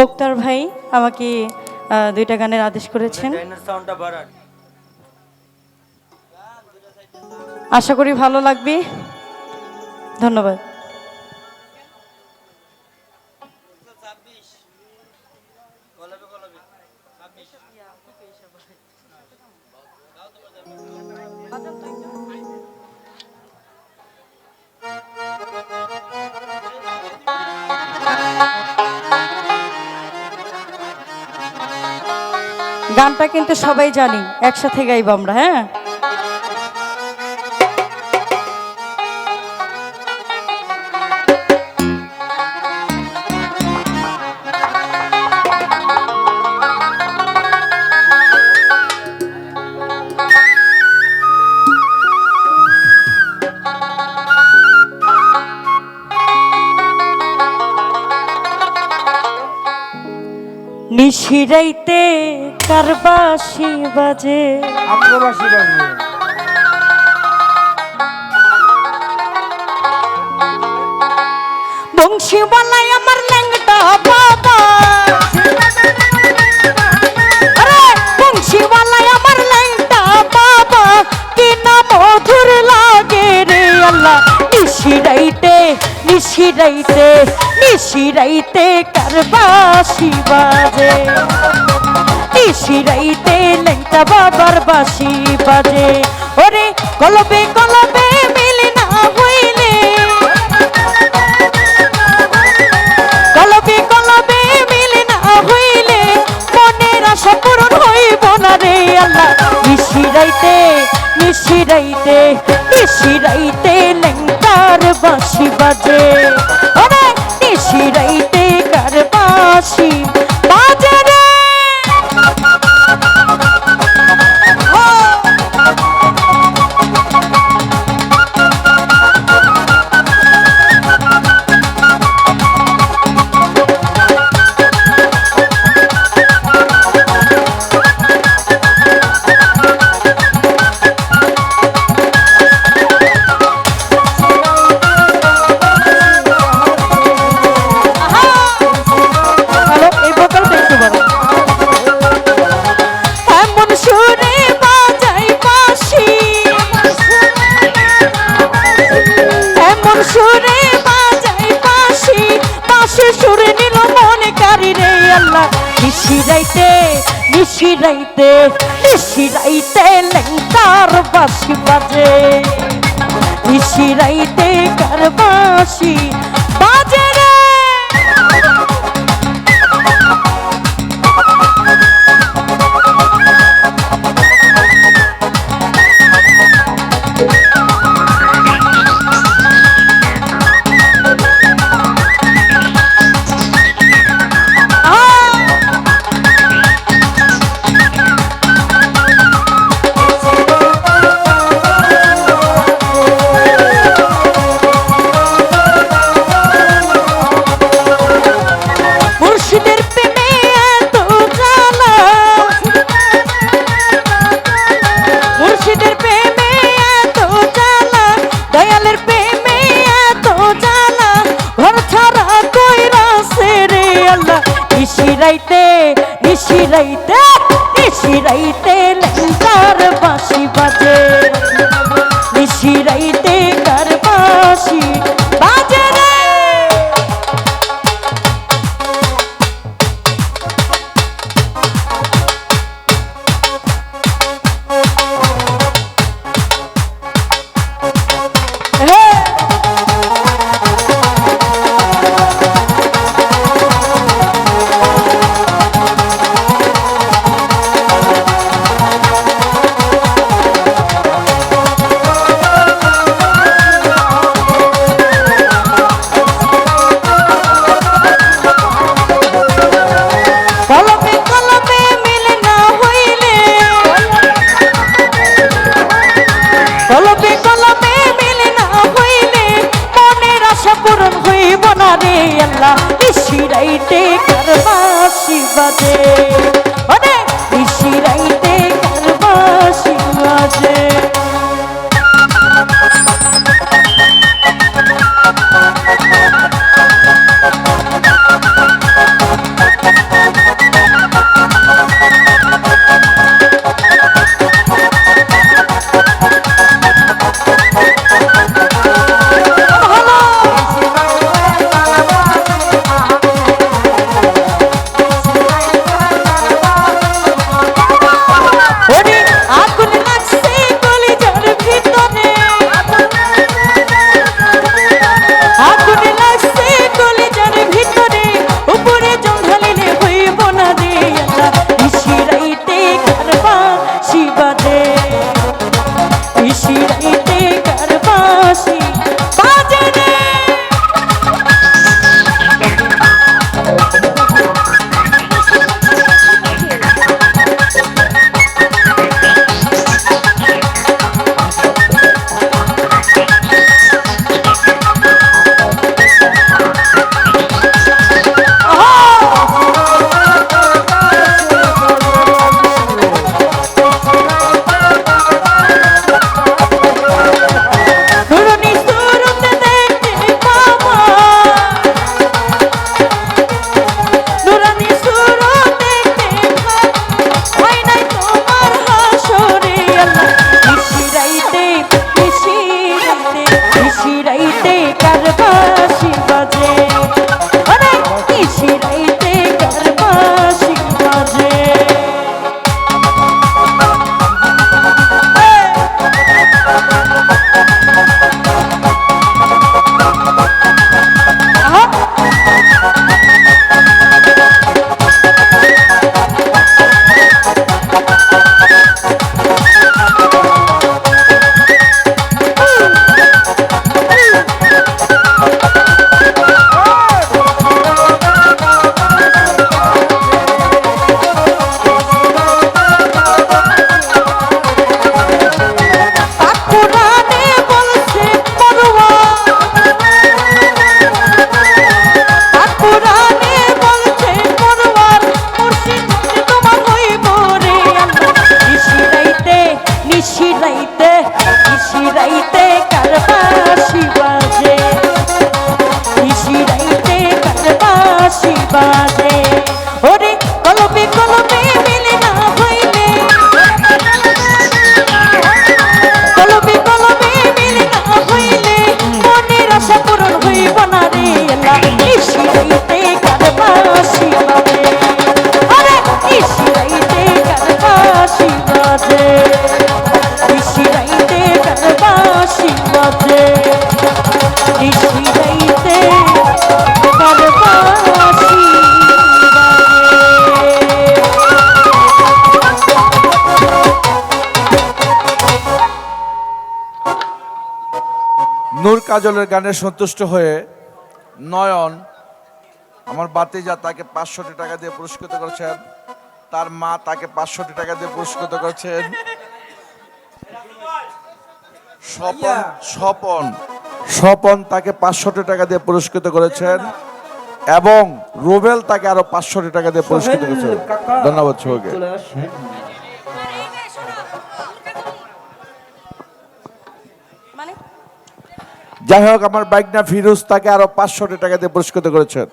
মুক্তার ভাই আমাকে দুইটা গানের আদেশ করেছেন। আশা করি ভালো লাগবে। ধন্যবাদ। গানটা কিন্তু সবাই জানি একসাথে গাইব আমরা হ্যাঁ? নিশিরাইতে কারবাসি বাজে। আক্রবাসী বাজে। বংশীওয়ালাই আমার ল্যাংটা বাবা। আরে বংশীওয়ালাই আমার ল্যাংটা বাবা। কি না মধুর লাগে রে আল্লাহ। নিশিরাইতে নিশিরাইতে নিশিরাইতে কারবাসি বাজে। নিশিরাইতে লেংটা বাবার বাসি বাজে। ওরে কলবে কলবে মিলে না হইলে। কলবে কলবে মিলে না হইলে মনের আশা পূরণ হইব না রে আল্লাহ। নিশিরাইতে নিশিরাইতে নিশিরাইতে নিশিরাইতে নিশিরাইতে লেঙ্কার বাসি বাজে। নিশিরাইতে কার বাঁশি নিশিরাইতে নিশিরাইতে নিশিরাইতে বেশি রাইতে কাজলের গানে সন্তুষ্ট হয়ে নয়ন, আমার বাতিজা তাকে পাঁচশোটি টাকা দিয়ে পুরস্কৃত করেছেন। তার মা তাকে পাঁচশোটি টাকা দিয়ে পুরস্কৃত করেছেন। স্বপন স্বপন স্বপন তাকে পাঁচশোটি টাকা দিয়ে পুরস্কৃত করেছেন এবং রুবেল তাকে আরও পাঁচশোটি টাকা দিয়ে পুরস্কৃত করেছেন। ধন্যবাদ যাই হোক আমার বাইক না ফিরোজ তাকে আরও পাঁচশো টাকা দিয়ে পুরস্কৃত করেছেন।